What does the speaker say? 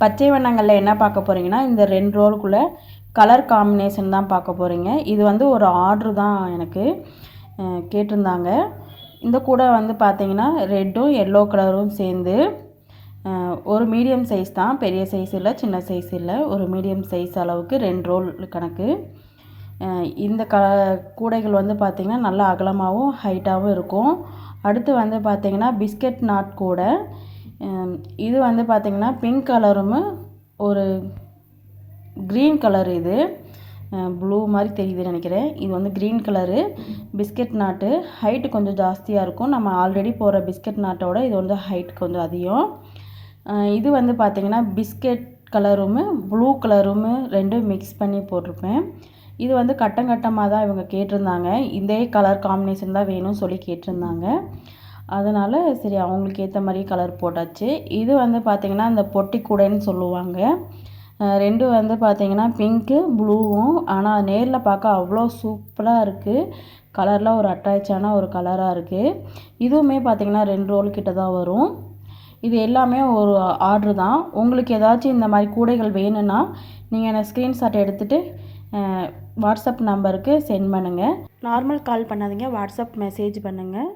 பச்சை வண்ணங்களில் என்ன பார்க்க போகிறீங்கன்னா இந்த ரெண்டு ரோலுக்குள்ளே கலர் காம்பினேஷன் தான் பார்க்க போகிறீங்க இது வந்து ஒரு ஆர்டர் தான் எனக்கு கேட்டிருந்தாங்க. இந்த கூடை வந்து பார்த்தீங்கன்னா ரெட்டும் எல்லோ கலரும் சேர்ந்து ஒரு மீடியம் சைஸ் தான். பெரிய சைஸ் இல்லை சின்ன சைஸ் இல்லை. ஒரு மீடியம் சைஸ் அளவுக்கு ரெண்டு ரோல் கணக்கு. இந்த க கூடைகள் வந்து பார்த்திங்கன்னா நல்லா அகலமாகவும் ஹைட்டாகவும் இருக்கும். அடுத்து வந்து பார்த்திங்கன்னா பிஸ்கட் நாட் கூடை இது வந்து பார்த்திங்கன்னா பிங்க் கலரும் ஒரு க்ரீன் கலர் இது. ப்ளூ மாதிரி தெரியுதுன்னு நினைக்கிறேன். இது வந்து க்ரீன் கலரு பிஸ்கட் நாட்டு ஹைட்டு கொஞ்சம் ஜாஸ்தியாக இருக்கும். நம்ம ஆல்ரெடி போகிற பிஸ்கட் நாட்டோட இது வந்து ஹைட் கொஞ்சம் அதிகம். இது வந்து பார்த்திங்கன்னா பிஸ்கட் கலரும் ப்ளூ கலரும் ரெண்டும் மிக்ஸ் பண்ணி போட்டிருப்பேன். இது வந்து கட்டம் கட்டமாக தான் இவங்க கேட்டிருந்தாங்க. இதே கலர் காம்பினேஷன் தான் வேணும்னு சொல்லி கேட்டிருந்தாங்க. அதனால் சரி அவங்களுக்கு ஏற்ற மாதிரி கலர் போட்டாச்சு. இது வந்து பார்த்திங்கன்னா இந்த பொட்டி கூடைன்னு சொல்லுவாங்க. ரெண்டு வந்து பார்த்திங்கன்னா பிங்க்கு ப்ளூவும் ஆனால் நேரில் பார்க்க அவ்வளோ சூப்பராக இருக்குது கலரில் ஒரு அட்டாச்சான ஒரு கலராக இருக்குது இதுவுமே பார்த்திங்கன்னா ரெண்டு ரோல் கிட்ட தான் வரும். இது எல்லாமே ஒரு ஆர்டர் தான். உங்களுக்கு ஏதாச்சும் இந்த மாதிரி கூடைகள் வேணும்னா நீங்கள் எனக்கு ஸ்க்ரீன்ஷாட் எடுத்துகிட்டு வாட்ஸ்அப் நம்பருக்கு சென்ட் பண்ணுங்கள் நார்மல் கால் பண்ணாதீங்க. வாட்ஸ்அப் மெசேஜ் பண்ணுங்கள்